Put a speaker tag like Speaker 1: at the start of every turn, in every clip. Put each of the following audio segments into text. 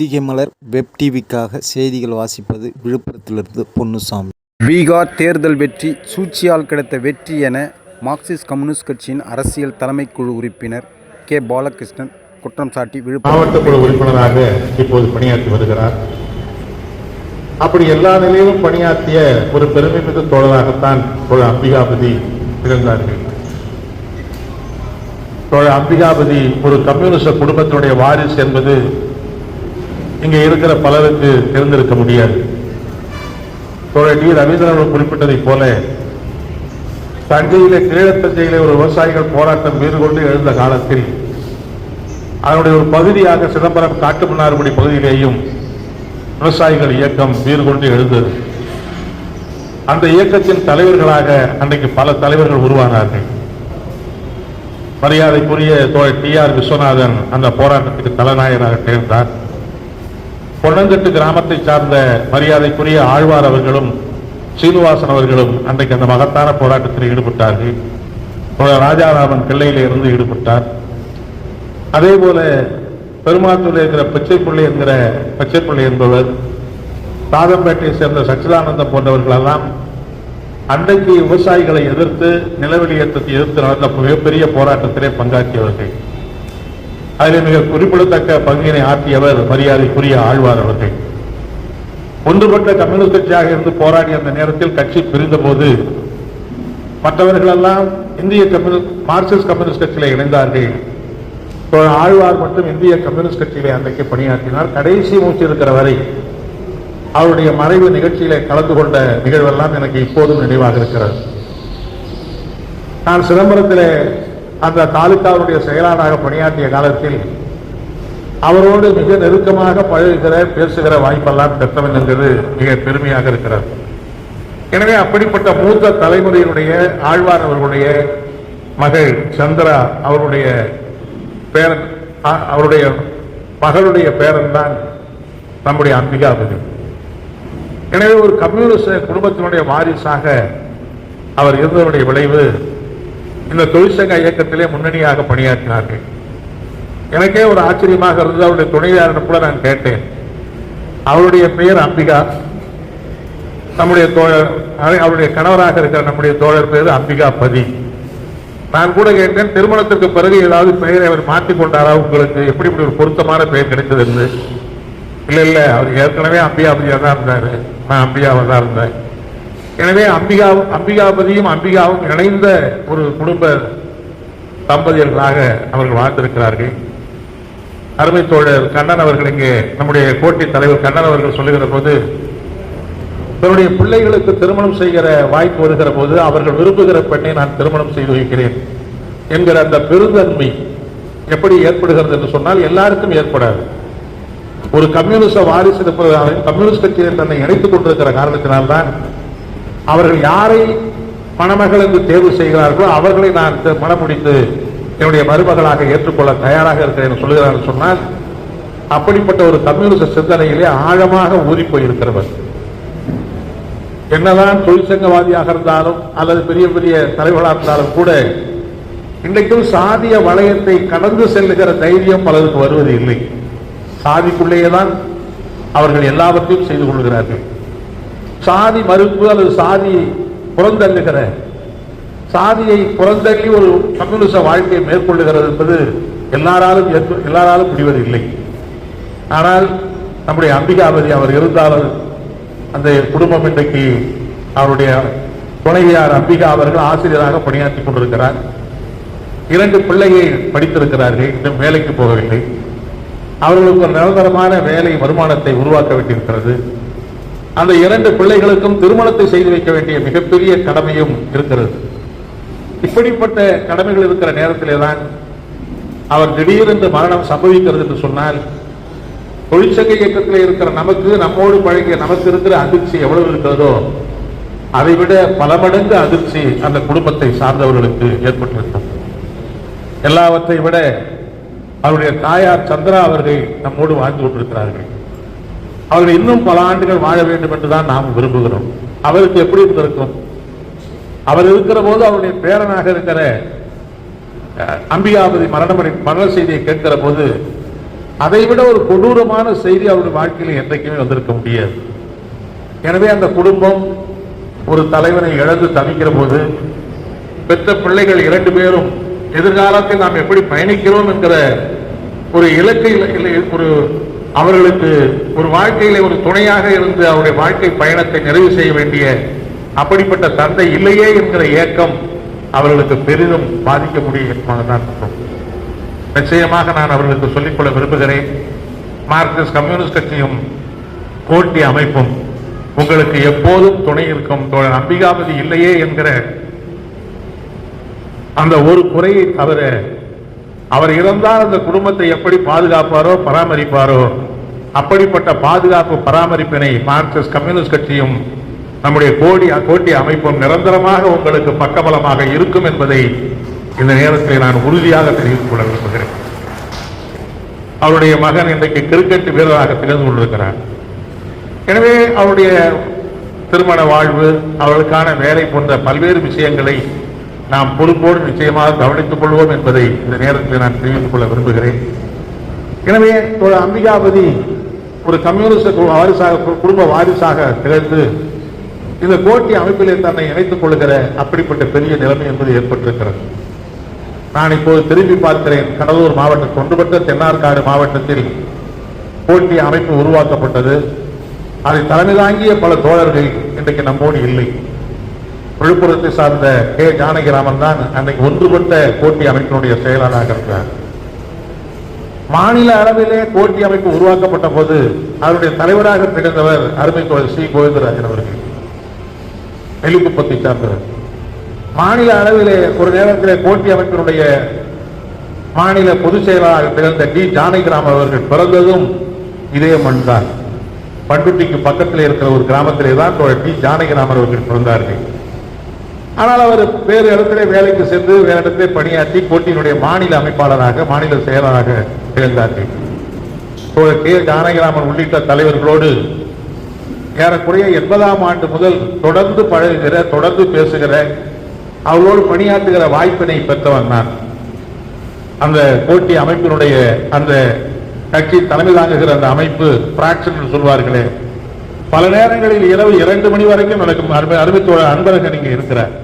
Speaker 1: பொதிகை மலர் web டிவிக்காக செய்திகள் வாசிப்பது விழுப்புரத்திலிருந்து பொன்னுசாமி. பீகார் தேர்தல் வெற்றி சூழ்ச்சியால் கிடைத்த வெற்றி என மார்க்சிஸ்ட் கம்யூனிஸ்ட் கட்சியின் அரசியல் தலைமைக்குழு உறுப்பினர் கே. பாலகிருஷ்ணன் குற்றம் சாட்டி விழுப்புரம்.
Speaker 2: மாவட்ட குழு உறுப்பினராக இப்போது பணியாற்றி வருகிறார். அப்படி எல்லா நிலையிலும் பணியாற்றிய ஒரு பெருமைமிகு தோழராகத்தான் தோழர் அம்பிகாபதி தோழர் அம்பிகாபதி ஒரு கம்யூனிஸ்ட குடும்பத்தினுடைய வாரிசு என்பது இங்கே இருக்கிற பலருக்கு தெரிந்திருக்க முடியாது. தோழர் டி. ரவீந்திரன் குறிப்பிட்டதைப் போல தஞ்சையிலே கீழத்தஞ்சையிலே ஒரு விவசாயிகள் போராட்டம் வீறு கொண்டு எழுந்த காலத்தில் அதனுடைய ஒரு பகுதியாக சிதம்பரம் காட்டுமன்னார்குடி பகுதியிலேயும் விவசாயிகள் இயக்கம் வீறு கொண்டு எழுந்தது. அந்த இயக்கத்தின் தலைவர்களாக அன்றைக்கு பல தலைவர்கள் உருவானார்கள். மரியாதைக்குரிய தோழர் டி. ஆர். விஸ்வநாதன் அந்த போராட்டத்துக்கு தலைநாயகராக சேர்ந்தார் பொன்னங்கட்டு கிராமத்தை சார்ந்த மரியாதைக்குரிய ஆழ்வார் அவர்களும் சீனிவாசன் அவர்களும் அன்றைக்கு அந்த மகத்தான போராட்டத்தில் ஈடுபட்டார்கள். ராஜாராமன் கிள்ளையில இருந்து ஈடுபட்டார். அதே போல பெருமாத்தூர் இருக்கிற பிச்சைப்புள்ளி என்கிற பிச்சைப்புள்ளி என்பவர் தாதம்பேட்டையை சேர்ந்த சச்சிதானந்தம் போன்றவர்கள் எல்லாம் அன்றைக்கு விவசாயிகளை எதிர்த்து நிலவெளியேற்றத்தை எதிர்த்து நடந்த மிகப்பெரிய போராட்டத்திலே பங்காற்றியவர்கள். அதில் மிக குறிப்பிடத்தக்க பங்கினை ஆற்றியவர் மரியாதைக்குரிய ஆழ்வார் அவர்கள். ஒன்றுபட்ட கம்யூனிஸ்ட் கட்சியாக இருந்து போராடிய அந்த நேரத்தில் கட்சி பிரிந்த போது மற்றவர்கள் எல்லாம் இந்திய கம்யூனிஸ்ட் மார்க்சிஸ்ட் கம்யூனிஸ்ட் கட்சியில இணைந்தார்கள். ஆழ்வார் மட்டும் இந்திய கம்யூனிஸ்ட் கட்சியிலே அன்றைக்கு பணியாற்றினார். கடைசி மூச்சு இருக்கிற வரை அவருடைய மறைவு நிகழ்ச்சியிலே கலந்து கொண்ட நிகழ்வெல்லாம் எனக்கு இப்போதும் நினைவாக இருக்கிறது. நான் சிதம்பரத்திலே அந்த தாலுகாவுடைய செயலாளராக பணியாற்றிய காலத்தில் அவரோடு மிக நெருக்கமாக பழகுகிற பேசுகிற வாய்ப்பெல்லாம் பெற்றவன் என்பது மிக பெருமையாக இருக்கிறது. எனவே அப்படிப்பட்ட மூத்த தலைமுறையினுடைய ஆழ்வார் அவர்களுடைய மகள் சந்திரா அவருடைய பேரன் அவருடைய மகளுடைய பேரன் தான் நம்முடைய அம்பிகாபதி. எனவே ஒரு கம்யூனிஸ்ட் குடும்பத்தினுடைய வாரிசாக அவர் இருந்தவருடைய விளைவு இந்த தொழிற்சங்க இயக்கத்திலே முன்னணியாக பணியாற்றினார்கள். எனக்கே ஒரு ஆச்சரியமாக இருந்தது. அவருடைய துணைவியாரிடம் கூட நான் கேட்டேன். அவருடைய பெயர் அம்பிகா. நம்முடைய தோழர் அவருடைய கணவராக இருக்கிற நம்முடைய தோழர் பேர் அம்பிகா பதி. நான் கூட கேட்டேன் திருமணத்திற்கு பிறகு ஏதாவது பெயரை அவர் மாற்றிக்கொண்டாரா உங்களுக்கு? எப்படி இப்படி ஒரு பொருத்தமான பெயர் கிடைத்தது என்று. இல்லை அவர் ஏற்கனவே அம்பிகாபதியா தான் இருந்தார். நான் அம்பிகாவா தான் இருந்தேன். எனவே அம்பிகா அம்பிகாபதியும் அம்பிகாவும் இணைந்த ஒரு குடும்ப தம்பதியர்களாக அவர்கள் வாழ்ந்திருக்கிறார்கள். அருமை தோழர் கண்ணன் அவர்கள் இங்கே நம்முடைய கோட்டை தலைவர் கண்ணன் அவர்கள் சொல்லுகிற போது தன்னுடைய பிள்ளைகளுக்கு திருமணம் செய்கிற வாய்ப்பு வருகிற போது அவர்கள் விரும்புகிற பெண்ணை நான் திருமணம் செய்து வைக்கிறேன் என்கிற அந்த பெருந்தன்மை எப்படி ஏற்படுகிறது என்று சொன்னால் எல்லாருக்கும் ஏற்படாது. ஒரு கம்யூனிஸ்ட வாரிசு இருப்பதாக கம்யூனிஸ்ட் கட்சியில் தன்னை இணைத்துக் கொண்டிருக்கிற காரணத்தினால்தான் அவர்கள் யாரை மணமகள் என்று தேர்வு செய்கிறார்களோ அவர்களை நான் மனமுடித்து முடித்து என்னுடைய மருமகளாக ஏற்றுக்கொள்ள தயாராக இருக்கிறேன் என்று சொல்லுகிறார் சொன்னால் அப்படிப்பட்ட ஒரு கம்யூனிஸ்ட் சிந்தனையிலே ஆழமாக ஊறி போயிருக்கிறவர் என்னதான் தொழிற்சங்கவாதியாக இருந்தாலும் அல்லது பெரிய பெரிய தலைவர்களாக இருந்தாலும் கூட இன்றைக்கும் சாதிய வளையத்தை கடந்து செல்லுகிற தைரியம் பலருக்கு வருவது இல்லை. சாதிக்குள்ளேயே தான் அவர்கள் எல்லாவற்றையும் செய்து கொள்கிறார்கள் சாதி மறுப்பு அல்லது சாதி புறந்தள்ளுகிற சாதியை புறந்தள்ளி ஒரு கம்யூனிச வாழ்க்கையை மேற்கொள்ளுகிறது என்பது எல்லாராலும் எல்லாராலும் முடிவதில்லை. ஆனால் நம்முடைய அம்பிகாபதி அவர் இருந்தாலும் அந்த குடும்பம் இன்றைக்கு அவருடைய துணைவியார் அம்பிகா அவர்கள் ஆசிரியராக பணியாற்றிக் கொண்டிருக்கிறார். இரண்டு பிள்ளையை படித்திருக்கிறார்கள் இன்னும் வேலைக்கு போகவில்லை. அவர்களுக்கு ஒரு நிரந்தரமான வேலை வருமானத்தை உருவாக்க வேண்டியிருக்கிறது. அந்த இரண்டு பிள்ளைகளுக்கும் திருமணத்தை செய்து வைக்க வேண்டிய மிகப்பெரிய கடமையும் இருக்கிறது. இப்படிப்பட்ட கடமைகள் இருக்கிற நேரத்திலே தான் அவர் திடீரென்று மரணம் சம்பவிக்கிறது என்று சொன்னால் தொழிற்சங்க இயக்கத்தில் இருக்கிற நமக்கு நம்மோடு பழகிய நமக்கு இருக்கிற அதிர்ச்சி எவ்வளவு இருக்கிறதோ அதை விட பல மடங்கு அதிர்ச்சி அந்த குடும்பத்தை சார்ந்தவர்களுக்கு ஏற்பட்டிருக்கும். எல்லாவற்றை விட அவருடைய தாயார் சந்திரா அவர்கள் நம்மோடு வாழ்ந்து கொண்டிருக்கிறார்கள். அவர்கள் இன்னும் பல ஆண்டுகள் வாழ வேண்டும் என்றுதான் நாம் விரும்புகிறோம். அவருக்கு எப்படி இருந்திருக்கும் அவர் இருக்கிற போது அவருடைய பேரனாக இருக்கிற அம்பியாபதி அம்பிகாபதி மரணமடை மரண செய்தியை கேட்கிற போது அதை விட ஒரு கொடூரமான செய்தி அவருடைய வாழ்க்கையில் என்றைக்குமே வந்திருக்க முடியாது. எனவே அந்த குடும்பம் ஒரு தலைவனை இழந்து தவிக்கிற போது பெற்ற பிள்ளைகள் இரண்டு பேரும் எதிர்காலத்தில் நாம் எப்படி பயணிக்கிறோம் என்கிற ஒரு இலக்கை ஒரு அவர்களுக்கு ஒரு வாழ்க்கையில ஒரு துணையாக இருந்து அவருடைய வாழ்க்கை பயணத்தை நிறைவு செய்ய வேண்டிய அப்படிப்பட்ட தந்தை இல்லையே என்கிற ஏக்கம் அவர்களுக்கு பெரிதும் பாதிக்க முடியும் தான் இருக்கும். நிச்சயமாக நான் அவர்களுக்கு சொல்லிக்கொள்ள விரும்புகிறேன். மார்க்சிஸ்ட் கம்யூனிஸ்ட் கட்சியும் கோட்டி அமைப்பும் உங்களுக்கு எப்போதும் துணை இருக்கும். தோழர் அம்பிகாபதி இல்லையே என்கிற அந்த ஒரு குறையை தவிர அவர் இறந்தால் அந்த குடும்பத்தை எப்படி பாதுகாப்பாரோ பராமரிப்பாரோ? அப்படிப்பட்ட பாதுகாப்பு பராமரிப்பினை மார்க்சிஸ்ட் கம்யூனிஸ்ட் கட்சியும் நம்முடைய கோடி கோட்டி அமைப்பும் நிரந்தரமாக உங்களுக்கு பக்கபலமாக இருக்கும் என்பதை இந்த நேரத்தில் நான் உறுதியாக தெரிவித்துக் கொள்ள விரும்புகிறேன். அவருடைய மகன் இன்றைக்கு கிரிக்கெட் வீரராக திகழ்ந்து கொண்டிருக்கிறார். எனவே அவருடைய திருமண வாழ்வு அவர்களுக்கான வேலை போன்ற பல்வேறு விஷயங்களை நாம் பொறுப்போடு நிச்சயமாக கவனித்துக் கொள்வோம் என்பதை இந்த நேரத்தில் நான் தெரிவித்துக் கொள்ள விரும்புகிறேன். எனவே அம்பிகாபதி ஒரு கம்யூனிஸ்ட் கு- வாரிசாக குடும்ப வாரிசாக திகழ்ந்து இந்த கோட்டி அமைப்பிலே தன்னை இணைத்துக் கொள்கிற அப்படிப்பட்ட பெரிய நிலைமை என்பது ஏற்பட்டிருக்கிறது. நான் இப்போது திரும்பி பார்க்கிறேன். கடலூர் மாவட்டம் தொன்றுபட்ட தென்னார்காடு மாவட்டத்தில் போட்டி அமைப்பு உருவாக்கப்பட்டது. அதை தலைமை தாங்கிய பல தோழர்கள் இன்றைக்கு நம்மோடு இல்லை. விழுப்புரத்தை சார்ந்த கே ஜானகிராமன் தான் அன்றைக்கு ஒன்றுபட்ட கோட்டி அமைப்பினுடைய செயலாளராக இருக்கிறார். மாநில அளவிலே கோட்டி அமைப்பு உருவாக்கப்பட்ட போது அதனுடைய தலைவராக திகழ்ந்தவர் அருமை தோழர் சி. கோவிந்தராஜன் அவர்கள். நெல்லிக்குப்பத்தை சார்ந்தவர். மாநில அளவிலே ஒரு நேரத்திலே கோட்டி அமைப்பினுடைய மாநில பொதுச் செயலாளராக திகழ்ந்த டி ஜானகிராம் அவர்கள் பிறந்ததும் இதே மண் தான் பண்டுட்டிக்கு பக்கத்தில் இருக்கிற ஒரு கிராமத்திலே தான் டி ஜானகிராம் அவர்கள் பிறந்தார்கள். ஆனால் அவர் வேறு இடத்திலே வேலைக்கு சென்று வேறு இடத்திலே பணியாற்றி போட்டியினுடைய மாநில அமைப்பாளராக மாநில செயலராக இருந்தார்கள் கே. ஜானகிராமன் உள்ளிட்ட தலைவர்களோடு ஏறக்குறைய எண்பதாம் ஆண்டு முதல் தொடர்ந்து பழகுகிற தொடர்ந்து பேசுகிற அவர்களோடு பணியாற்றுகிற வாய்ப்பினை பெற்றவன் நான். அந்த போட்டி அமைப்பினுடைய அந்த கட்சி தலைமை தாங்குகிற அந்த அமைப்பு பிராக்சன் சொல்வார்களே. பல நேரங்களில் இரவு இரண்டு மணி வரைக்கும் நடக்கும் அருமை அருமை தோழர் அன்பழகன் இங்கே இருக்கிறார்.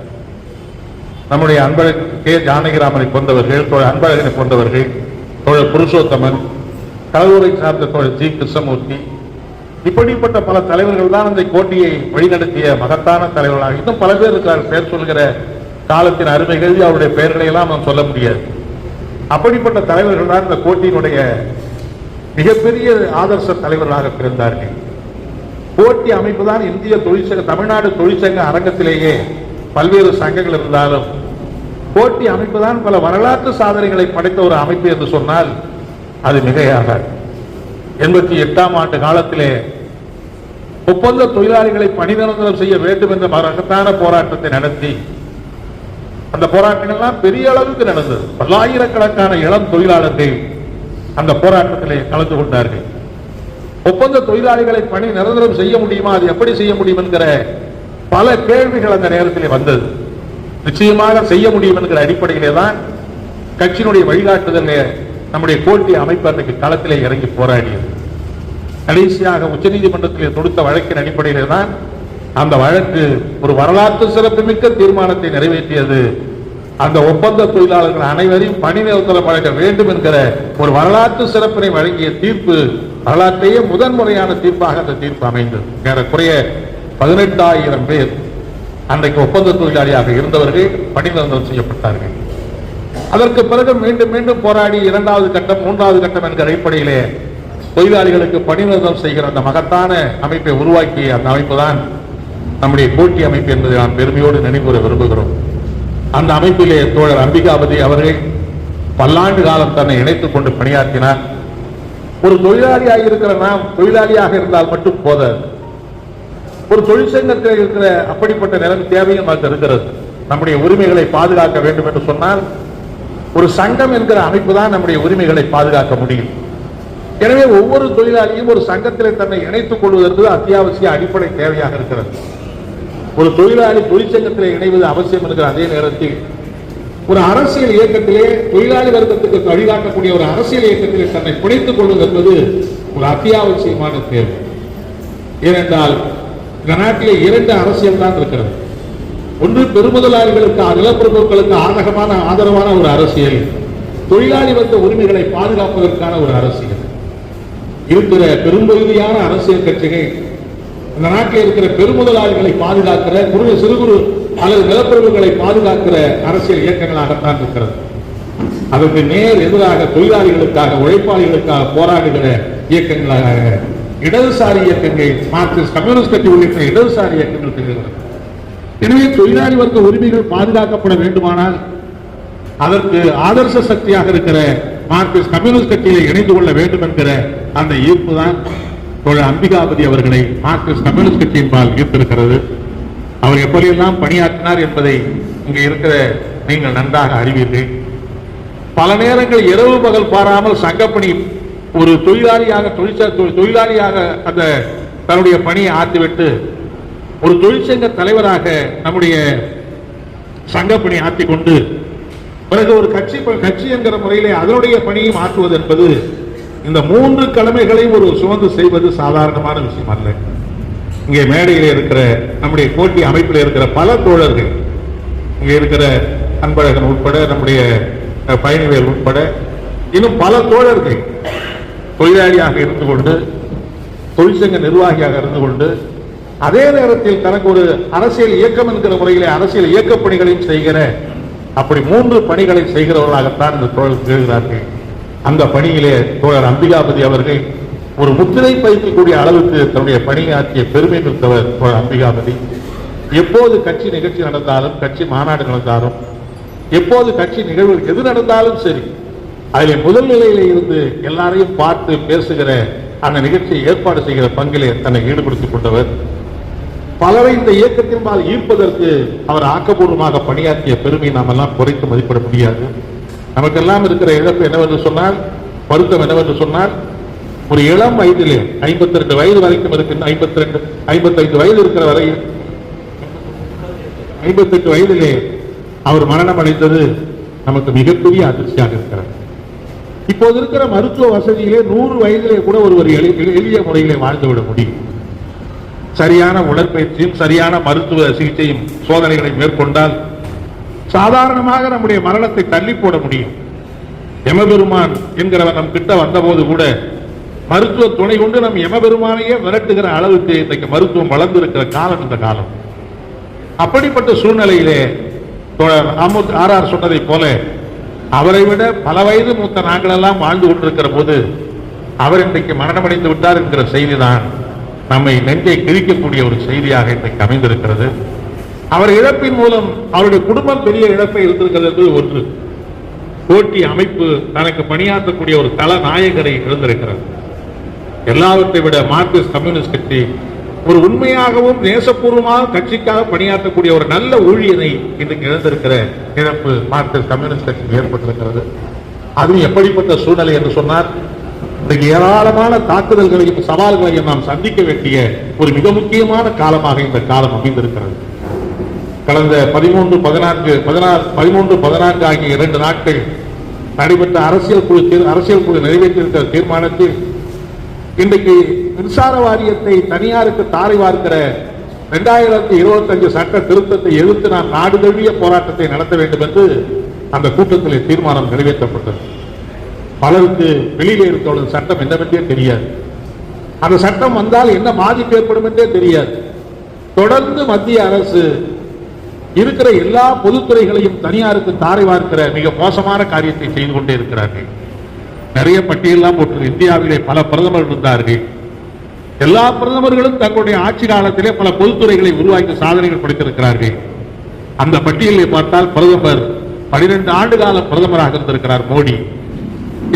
Speaker 2: நம்முடைய அன்பழகன் கே ஜானகிராமனை போன்றவர்கள் தோழர் அன்பழகனை போன்றவர்கள் தோழர் புருஷோத்தமன் கடலூரை சார்ந்த தோழர் ஜி. கிருஷ்ணமூர்த்தி இப்படிப்பட்ட பல தலைவர்கள் தான் அந்த கோட்டியை வழிநடத்திய மகத்தான தலைவர்களாக இன்னும் பல பேர் இருக்கிறார் பேர் சொல்கிற காலத்தின் அருமைகள் அவருடைய பெயர்களை எல்லாம் நாம் சொல்ல முடியாது. அப்படிப்பட்ட தலைவர்கள் தான் இந்த கோட்டியினுடைய மிகப்பெரிய ஆதர்ச தலைவர்களாக பிறந்தார்கள். போட்டி அமைப்பு தான் இந்திய தொழிற்சங்க தமிழ்நாடு தொழிற்சங்க அரங்கத்திலேயே பல்வேறு சங்கங்கள் இருந்தாலும் போட்டி அமைப்பு தான் பல வரலாற்று சாதனைகளை படைத்த ஒரு அமைப்பு என்று சொன்னால் அது மிகையாக எண்பத்தி எட்டாம் ஆண்டு காலத்திலே ஒப்பந்த தொழிலாளிகளை பணி நிரந்தரம் செய்ய வேண்டும் என்ற மகத்தான போராட்டத்தை நடத்தி அந்த போராட்டங்கள்லாம் பெரிய அளவுக்கு நடந்தது. பல்லாயிரக்கணக்கான இளம் தொழிலாளர்கள் அந்த போராட்டத்திலே கலந்து கொண்டார்கள். ஒப்பந்த தொழிலாளிகளை பணி நிரந்தரம் செய்ய முடியுமா? அது எப்படி செய்ய முடியும் என்கிற பல கேள்விகள் அந்த நேரத்தில் வந்தது. நிச்சயமாக செய்ய முடியும் என்கிற அடிப்படையிலே தான் கட்சியினுடைய வழிகாட்டுதல் நம்முடைய கோட்டி அமைப்பு அன்றைக்கு களத்திலே இறங்கி போராடியது. கடைசியாக உச்சநீதிமன்றத்திலே தொடுத்த வழக்கின் அடிப்படையிலே தான் அந்த வழக்கு ஒரு வரலாற்று சிறப்புமிக்க தீர்மானத்தை நிறைவேற்றியது. அந்த ஒப்பந்த தொழிலாளர்கள் அனைவரையும் பணி நிறுத்தம் வழங்க வேண்டும் என்கிற ஒரு வரலாற்று சிறப்பினை வழங்கிய தீர்ப்பு வரலாற்றையே முதன்முறையான தீர்ப்பாக அந்த தீர்ப்பு அமைந்தது. ஏறக்குறைய பதினெட்டாயிரம் பேர் அன்றைக்கு ஒப்பந்த தொழிலாளியாக இருந்தவர்கள் பணி நிரந்தரம் செய்யப்பட்டார்கள். அதற்கு பிறகு மீண்டும் மீண்டும் போராடி இரண்டாவது கட்டம் மூன்றாவது கட்டம் என்கிற அடிப்படையிலே தொழிலாளிகளுக்கு பணி நிரந்தரம் செய்கிற அந்த மகத்தான அமைப்பை உருவாக்கிய அந்த அமைப்பு தான் நம்முடைய போட்டி அமைப்பு என்பதை நாம் பெருமையோடு நினைவுற விரும்புகிறோம். அந்த அமைப்பிலே தோழர் அம்பிகாபதி அவர்கள் பல்லாண்டு காலம் தன்னை இணைத்துக் கொண்டு பணியாற்றினார். ஒரு தொழிலாளியாக இருக்கிற நாம் தொழிலாளியாக இருந்தால் மட்டும் போதாது. ஒரு தொழிற்சங்கத்தில் இருக்கிற அப்படிப்பட்ட நிலைமை தேவையும் நமக்கு இருக்கிறது. நம்முடைய உரிமைகளை பாதுகாக்க வேண்டும் என்று சொன்னால் ஒரு சங்கம் என்கிற அமைப்பு தான் நம்முடைய உரிமைகளை பாதுகாக்க முடியும். எனவே ஒவ்வொரு தொழிலாளியும் ஒரு சங்கத்தில் தன்னை இணைத்துக் கொள்வதற்கு அத்தியாவசிய அடிப்படை தேவையாக இருக்கிறது. ஒரு தொழிலாளி தொழிற்சங்கத்தில் இணைவது அவசியம் என்கிற அதே நேரத்தில் ஒரு அரசியல் இயக்கத்திலே தொழிலாளி வர்க்கத்துக்கு வழிகாட்டக்கூடிய ஒரு அரசியல் இயக்கத்திலே தன்னை பிணைத்துக் கொள்வது என்பது ஒரு அத்தியாவசியமான தேர்வு ஏனென்றால் இந்த நாட்டிலே இரண்டு அரசியல் தான் இருக்கிறது. ஒன்று பெருமுதலாளிகளுக்கு நிலப்பிரபுக்களுக்கு ஆதகமான ஆதரவான ஒரு அரசியல். தொழிலாளி வந்த உரிமைகளை பாதுகாப்பதற்கான ஒரு அரசியல். இருக்கிற பெரும்பகுதியான அரசியல் கட்சிகள் இந்த நாட்டில் இருக்கிற பெருமுதலாளிகளை பாதுகாக்கிற குறு சிறு குறு அல்லது நிலப்பிரபுகளை பாதுகாக்கிற அரசியல் இயக்கங்களாகத்தான் இருக்கிறது. அதற்கு நேர் எதிராக தொழிலாளிகளுக்காக உழைப்பாளிகளுக்காக போராடுகிற இயக்கங்களாக இடதுசாரி இயக்கங்கள் மார்க்சிஸ்ட் கம்யூனிஸ்ட் கட்சி உள்ளிட்ட இடதுசாரி இயக்கங்கள் திகழ்கிறது எனவே தொழிலாளி வர்க்க உரிமைகள் பாதுகாக்கப்பட வேண்டுமானால் அதற்கு ஆதர்ச சக்தியாக இருக்கிற மார்க்சிஸ்ட் கம்யூனிஸ்ட் கட்சியை இணைந்து கொள்ள வேண்டும் என்கிற அந்த ஈர்ப்பு தான் தோழர் அம்பிகாபதி அவர்களை மார்க்சிஸ்ட் கம்யூனிஸ்ட் கட்சியின்பால் ஈர்த்திருக்கிறது. அவர் எப்படியெல்லாம் பணியாற்றினார் என்பதை இங்கே இருக்கிற நீங்கள் நன்றாக அறிவீர்கள். பல நேரங்கள் இரவு பகல் பாராமல் சங்கப்பணி ஒரு தொழிலாளியாக தொழிற்ச தொழிலாளியாக அந்த தன்னுடைய பணியை ஆற்றிவிட்டு ஒரு தொழிற்சங்க தலைவராக நம்முடைய சங்க பணி ஆற்றி கொண்டு பிறகு ஒரு கட்சி கட்சி என்கிற முறையிலே அதனுடைய பணியை ஆற்றுவது என்பது இந்த மூன்று கடமைகளையும் ஒரு சுமந்து செய்வது சாதாரணமான விஷயம் அல்ல. இங்கே மேடையில் இருக்கிற நம்முடைய போட்டி அமைப்பில் இருக்கிற பல தோழர்கள் இங்கே இருக்கிற அன்பழகன் உட்பட நம்முடைய பயணிகள் உட்பட இன்னும் பல தோழர்கள் தொழிலாளியாக இருந்து கொண்டு தொழிற்சங்க நிர்வாகியாக இருந்து கொண்டு அதே நேரத்தில் தனக்கு ஒரு அரசியல் இயக்கம் என்கிற முறையிலே அரசியல் இயக்கப் பணிகளையும் செய்கிற அப்படி மூன்று பணிகளை செய்கிறவர்களாகத்தான் இந்த தோழர் திகழ்கிறார்கள் அந்த பணியிலே தோழர் அம்பிகாபதி அவர்கள் ஒரு முத்திரை பதிக்கக்கூடிய அளவுக்கு தன்னுடைய பணியாற்றிய பெருமை மிக்கவர் தோழர் அம்பிகாபதி. எப்போது கட்சி நிகழ்ச்சி நடந்தாலும் கட்சி மாநாடு நடந்தாலும் எப்போது கட்சி நிகழ்வு எது நடந்தாலும் சரி அதில் முதல் நிலையில இருந்து எல்லாரையும் பார்த்து பேசுகிற அந்த நிகழ்ச்சியை ஏற்பாடு செய்கிற பங்கிலே தன்னை ஈடுபடுத்திக் கொண்டவர். பலரை இந்த இயக்கத்தின்பால் ஈர்ப்பதற்கு அவர் ஆக்கப்பூர்வமாக பணியாற்றிய பெருமை நாம் எல்லாம் குறைத்து மதிப்பிட முடியாது. நமக்கெல்லாம் இருக்கிற இழப்பு என்னவென்று சொன்னால் வருத்தம் என்னவென்று சொன்னால் ஒரு இளம் வயதிலே ஐம்பத்தி ரெண்டு வயது வரைக்கும் இருக்கின்ற ஐம்பத்தி ரெண்டு ஐம்பத்தைந்து வயது இருக்கிற வரை ஐம்பத்தெட்டு வயதிலே அவர் மரணம் அடைந்தது நமக்கு மிகப்பெரிய அதிர்ச்சியாக இருக்கிறார் இப்போது இருக்கிற மருத்துவ வசதியிலே நூறு வயதிலே கூட ஒருவர் எளி- எளிய முறையிலே வாழ்ந்துவிட முடியும். சரியான உடற்பயிற்சியும் சரியான மருத்துவ சிகிச்சையும் சோதனைகளை மேற்கொண்டால் சாதாரணமாக நம்முடைய மரணத்தை தள்ளி போட முடியும். யமபெருமான் என்கிறவர் நம் கிட்ட வந்தபோது கூட மருத்துவ துணை கொண்டு நம் யமபெருமானையே விரட்டுகிற அளவுக்கு இன்றைக்கு மருத்துவம் வளர்ந்திருக்கிற காலம் இந்த காலம். அப்படிப்பட்ட சூழ்நிலையிலே ஆர் ஆர் ஆர்ஆர் சொன்னதைப் போல அவரை விட பல வயது மூத்த நாங்களெல்லாம் வாழ்ந்து கொண்டிருக்கிற போது அவர் இன்றைக்கு மரணமடைந்து விட்டார் என்கிற செய்திதான் நம்மை நெஞ்சை கிழிக்கக்கூடிய ஒரு செய்தியாக இன்றைக்கு அமைந்திருக்கிறது. அவர் இழப்பின் மூலம் அவருடைய குடும்பம் பெரிய இழப்பை இருந்திருக்கிறது என்பது ஒன்று. போட்டி அமைப்பு தனக்கு பணியாற்றக்கூடிய ஒரு தல நாயகரை இழந்திருக்கிறது எல்லாவற்றை விட மார்க்சிஸ்ட் கம்யூனிஸ்ட் கட்சி ஒரு உண்மையாகவும் நேசப்பூர்வமாக கட்சிக்காக பணியாற்றக்கூடிய ஒரு நல்ல ஊழியனை இன்றைக்கு இழந்திருக்கிற இழப்பு மார்க்சிஸ்ட் கம்யூனிஸ்ட் கட்சிக்கு ஏற்பட்டிருக்கிறது. அதுவும் எப்படிப்பட்ட சூழ்நிலை என்று சொன்னார் இன்றைக்கு ஏராளமான தாக்குதல்களையும் சவால்களையும் நாம் சந்திக்க வேண்டிய ஒரு மிக முக்கியமான காலமாக இந்த காலம் அமைந்திருக்கிறது. கடந்த பதிமூன்று பதினான்கு பதினாறு பதிமூன்று பதினான்கு ஆகிய இரண்டு நாட்கள் நடைபெற்ற அரசியல் குழு அரசியல் குழு நிறைவேற்றியிருக்கிற தீர்மானத்தில் இன்றைக்கு மின்சார வாரியத்தை தனியாருக்கு தாரை வார்க்கிற ரெண்டாயிரத்தி இருபத்தஞ்சு சட்ட திருத்தத்தை எதிர்த்து நான் நாடு தழுவிய போராட்டத்தை நடத்த வேண்டும் என்று அந்த கூட்டத்தில் தீர்மானம் நிறைவேற்றப்பட்டது. பலருக்கு வெளியில இருக்க சட்டம் என்னவென்றே தெரியாது. அந்த சட்டம் வந்தால் என்ன பாதிப்பு ஏற்படும் என்றே தெரியாது. தொடர்ந்து மத்திய அரசு இருக்கிற எல்லா பொதுத்துறைகளையும் தனியாருக்கு தாரை வார்க்கிற மிக மோசமான காரியத்தை செய்து கொண்டே இருக்கிறார்கள். நிறைய பட்டியலாம் போட்டு இந்தியாவிலே பல பிரதமர்கள் இருந்தார்கள். எல்லா பிரதமர்களும் தங்களுடைய ஆட்சி காலத்திலே பல பொதுத்துறைகளை உருவாக்கி சாதனைகள் படைத்திருக்கிறார்கள். அந்த பட்டியலை பார்த்தால் பிரதமர் 12 ஆண்டு கால பிரதமராக இருந்திருக்கிறார் மோடி.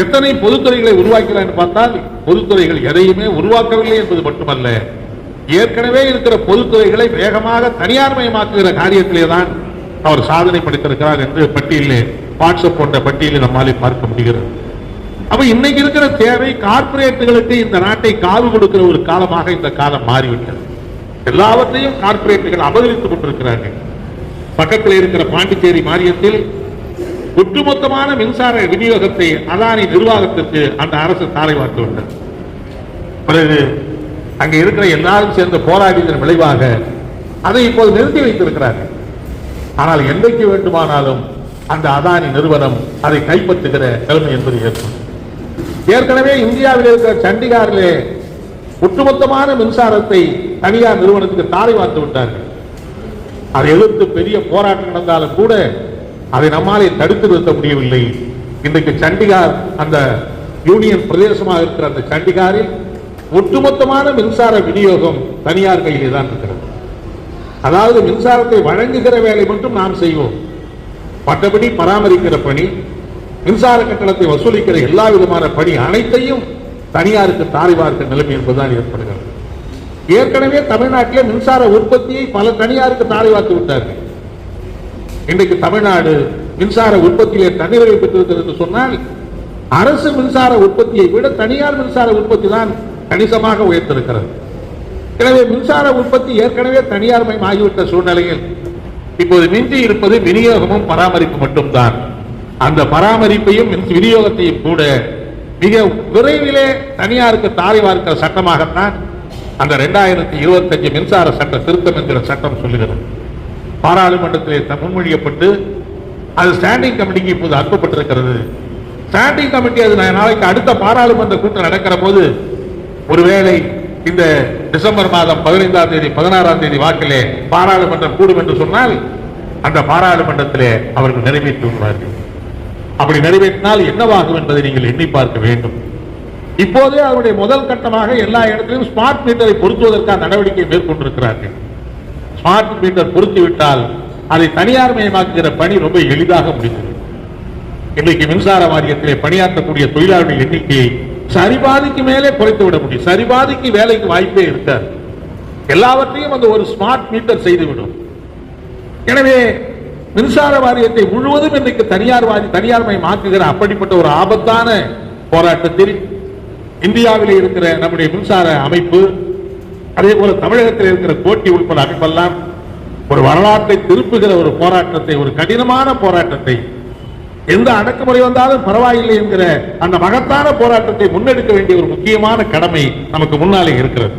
Speaker 2: எத்தனை பொதுத்துறைகளை உருவாக்கிறார் பார்த்தால் பொதுத்துறைகள் எதையுமே உருவாக்கவில்லை என்பது மட்டுமல்ல. ஏற்கனவே இருக்கிற பொதுத்துறைகளை வேகமாக தனியார்மயமாக்குகிற காரியத்திலே தான் அவர் சாதனை படைத்திருக்கிறார் என்று பட்டியலில் வாட்ஸ்அப் போன்ற பட்டியலில் நம்மாலே பார்க்க முடிகிறது. அப்ப இன்னைக்கு இருக்கிற தேவை கார்ப்பரேட்டுகளுக்கு இந்த நாட்டை காவு கொடுக்கிற ஒரு காலமாக இந்த காலம் மாறிவிட்டது. எல்லாவற்றையும் கார்ப்பரேட்டுகள் அபகரித்துக் கொண்டிருக்கிறார்கள். பக்கத்தில் இருக்கிற பாண்டிச்சேரி மாரியத்தில் ஒட்டுமொத்தமான மின்சார விநியோகத்தை அதானி நிர்வாகத்திற்கு அந்த அரசு தாரை வார்த்து விட்டது. பிறகு அங்கே இருக்கிற எல்லாரும் சேர்ந்து போராடியதன் விளைவாக அதை இப்போது நிறுத்தி வைத்திருக்கிறார்கள். ஆனால் என்றைக்கு வேண்டுமானாலும் அந்த அதானி நிறுவனம் அதை கைப்பற்றுகிற நிலைமை என்பது ஏற்படும். ஏற்கனவே இந்தியாவில் இருக்கிற சண்டிகாரிலே ஒட்டுமொத்தமான மின்சாரத்தை தனியார் நிறுவனத்துக்கு தாரை வார்த்து விட்டார்கள். அதை எதிர்த்து பெரிய போராட்டம் நடந்தாலும் கூட அதை நம்மாலே தடுத்து நிறுத்த முடியவில்லை. இன்றைக்கு சண்டிகார் அந்த யூனியன் பிரதேசமாக இருக்கிற அந்த சண்டிகாரில் ஒட்டுமொத்தமான மின்சார விநியோகம் தனியார் கையிலே தான் இருக்கிறது. அதாவது மின்சாரத்தை வழங்குகிற வேலை மட்டும் நாம் செய்வோம். மற்றபடி பராமரிக்கிற பணி மின்சார கட்டணத்தை வசூலிக்கிற எல்லா விதமான பணி அனைத்தையும் தனியாருக்கு தாரை பார்க்கிற நிலைமை என்பதுதான் ஏற்படுகிறது. ஏற்கனவே தமிழ்நாட்டிலே மின்சார உற்பத்தியை பல தனியாருக்கு தாரை வார்த்து விட்டார்கள். இன்றைக்கு தமிழ்நாடு மின்சார உற்பத்தியிலே தன்னிறைவு பெற்றிருக்கிறது என்று சொன்னால் அரசு மின்சார உற்பத்தியை விட தனியார் மின்சார உற்பத்தி தான் கணிசமாக உயர்த்திருக்கிறது. எனவே மின்சார உற்பத்தி ஏற்கனவே தனியார் ஆகிவிட்ட சூழ்நிலையில் இப்போது மிஞ்சி இருப்பது விநியோகமும் பராமரிப்பு மட்டும்தான். அந்த பராமரிப்பையும் மின் விநியோகத்தையும் கூட மிக விரைவிலே தனியாருக்கு தாரை வார்க்கிற சட்டமாகத்தான் அந்த ரெண்டாயிரத்தி இருபத்தஞ்சு மின்சார சட்ட திருத்தம் என்கிற சட்டம் சொல்லுகிறது. பாராளுமன்றத்திலே முன்மொழியப்பட்டு அது ஸ்டாண்டிங் கமிட்டிக்கு இப்போது அனுப்பப்பட்டிருக்கிறது. ஸ்டாண்டிங் கமிட்டி அது நாளைக்கு அடுத்த பாராளுமன்ற கூட்டம் நடக்கிற போது ஒருவேளை இந்த டிசம்பர் மாதம் பதினைந்தாம் தேதி பதினாறாம் தேதி வாக்கிலே பாராளுமன்றம் கூடும் என்று சொன்னால் அந்த பாராளுமன்றத்திலே அவர்கள் நிறைவேற்றி விடுவார்கள். அப்படி நிறைவேற்றினால் என்னவாகும் என்பதை நீங்கள் எண்ணி பார்க்க வேண்டும். இப்போதே அவருடைய முதல் கட்டமாக எல்லா இடத்திலும் ஸ்மார்ட் மீட்டரை பொருத்துவதற்கான நடவடிக்கை மேற்கொண்டிருக்கிறார்கள். ஸ்மார்ட் மீட்டர் பொருத்திவிட்டால் அதை தனியார் மயமாக்குகிற பணி ரொம்ப எளிதாக முடிந்தது. இன்றைக்கு மின்சார வாரியத்திலே பணியாற்றக்கூடிய தொழிலாளர்கள் எண்ணிக்கையை சரிபாதிக்கு மேலே குறைத்து விட முடியும். சரிபாதிக்கு வேலைக்கு வாய்ப்பே இருக்காது. எல்லாவற்றையும் அந்த ஒரு ஸ்மார்ட் மீட்டர் செய்துவிடும். எனவே மின்சார வாரியத்தை முழுவதும் இன்றைக்கு தனியார் வாரி தனியார் மயமாக்குகிற அப்படிப்பட்ட ஒரு ஆபத்தான போராட்டத்தில் இந்தியாவில் இருக்கிற நம்முடைய மின்சார அமைப்பு அதே போல தமிழகத்தில் இருக்கிற கோட்டி உட்பட அமைப்பெல்லாம் ஒரு வரலாற்றை திருப்புகிற ஒரு போராட்டத்தை ஒரு கடினமான போராட்டத்தை எந்த அடக்குமுறை வந்தாலும் பரவாயில்லை என்கிற அந்த மகத்தான போராட்டத்தை முன்னெடுக்க வேண்டிய ஒரு முக்கியமான கடமை நமக்கு முன்னாலே இருக்கிறது.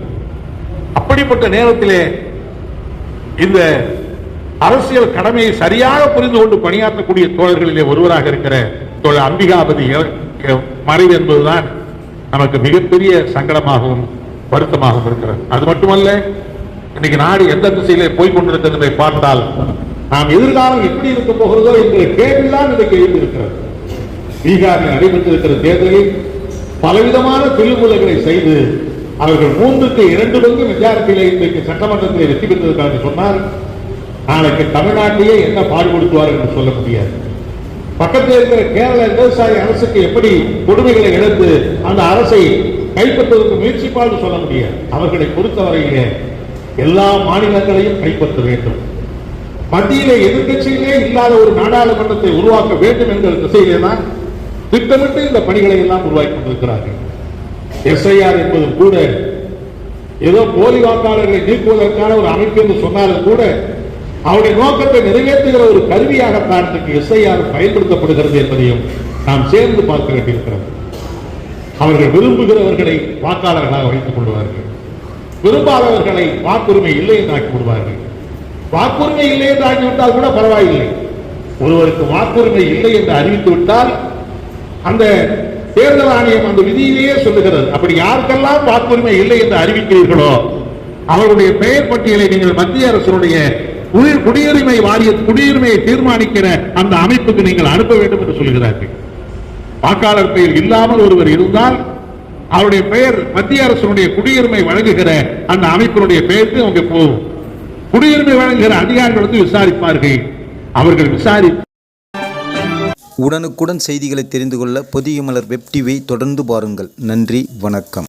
Speaker 2: அப்படிப்பட்ட நேரத்திலே இந்த அரசியல் கடமையை சரியாக புரிந்து கொண்டு பணியாற்றக்கூடிய தோழர்களிலே ஒருவராக இருக்கிற தோழர் அம்பிகாபதி மறைவு என்பதுதான் நமக்கு மிகப்பெரிய சங்கடமாகவும் வருத்தமாகவும் இருக்கிறது. அது மட்டுமல்ல இன்னைக்கு நாடு எந்த திசையிலே போய்கொண்டிருக்கிறது என்பதை பார்த்தால் நாம் எதிர்காலம் எப்படி இருக்க போகிறதோ என்கிற கேள்விதான் இன்றைக்கு எழுந்திருக்கிறது. பீகாரில் நடைபெற்றிருக்கிற தேர்தலில் பலவிதமான திருமுலைகளை செய்து அவர்கள் மூன்றுக்கு இரண்டு பங்கு மெஜாரிட்டியிலே இன்றைக்கு சட்டமன்றத்தில் வெற்றி பெற்றிருக்கிறார் சொன்னார். நாளைக்கு தமிழ்நாட்டிலேயே என்ன பாடுபடுத்துவார் என்று சொல்ல முடியாது. பக்கத்தில் இருக்கிற கேரள விவசாய அரசுக்கு எப்படி கொடுமைகளை எடுத்து அந்த அரசை கைப்பற்றுவதற்கு முயற்சிப்பால் சொல்ல முடியாது. அவர்களை பொறுத்தவரையிலே எல்லா மாநிலங்களையும் கைப்பற்ற வேண்டும். மத்தியிலே எதிர்கட்சியிலே இல்லாத ஒரு நாடாளுமன்றத்தை உருவாக்க வேண்டும் என்கிற திசையிலே தான் திட்டமிட்டு இந்த பணிகளை எல்லாம் உருவாக்கி கொண்டிருக்கிறார்கள். எஸ்ஐஆர் என்பது கூட ஏதோ போலி வாக்காளர்களை நீக்குவதற்கான ஒரு அமைப்பு என்று சொன்னாலும் கூட அவருடைய நோக்கத்தை நிறைவேற்றுகிற ஒரு கருவியாக இன்றைக்கு எஸ்ஐஆர் பயன்படுத்தப்படுகிறது என்பதையும் நாம் சேர்ந்து பார்க்க வேண்டியிருக்கிறது. அவர்கள் விரும்புகிறவர்களை வாக்காளர்களாக வைத்துக் கொள்வார்கள். விரும்பாதவர்களை வாக்குரிமை இல்லை என்று ஆக்கி விடுவார்கள். வாக்குரிமை இல்லை என்று ஆக்கிவிட்டால் கூட பரவாயில்லை. ஒருவருக்கு வாக்குரிமை இல்லை என்று அறிவித்து விட்டால் அந்த தேர்தல் ஆணையம் அந்த விதியிலேயே சொல்லுகிறது. அப்படி யாருக்கெல்லாம் வாக்குரிமை இல்லை என்று அறிவிக்கிறீர்களோ அவருடைய பெயர் பட்டியலை நீங்கள் மத்திய அரசுடைய குடியுரிமை வாரிய குடியுரிமையை தீர்மானிக்கிற அந்த அமைப்புக்கு நீங்கள் அனுப்ப வேண்டும் என்று சொல்கிறார்கள். வாக்காளர் பெயர் இல்லாமல் ஒருவர் இருந்தால் அவருடைய பெயர் மத்திய அரசுடைய குடியுரிமை வழங்குகிற அந்த அமைப்பினுடைய பெயருக்கு அவங்க போகும். குடியுரிமை வழங்குகிற அதிகாரிகள் வந்து விசாரிப்பார்கள். அவர்கள் விசாரி
Speaker 1: உடனுக்குடன் செய்திகளை தெரிந்து கொள்ள பொதிய மலர் வெப் டிவியை தொடர்ந்து பாருங்கள். நன்றி வணக்கம்.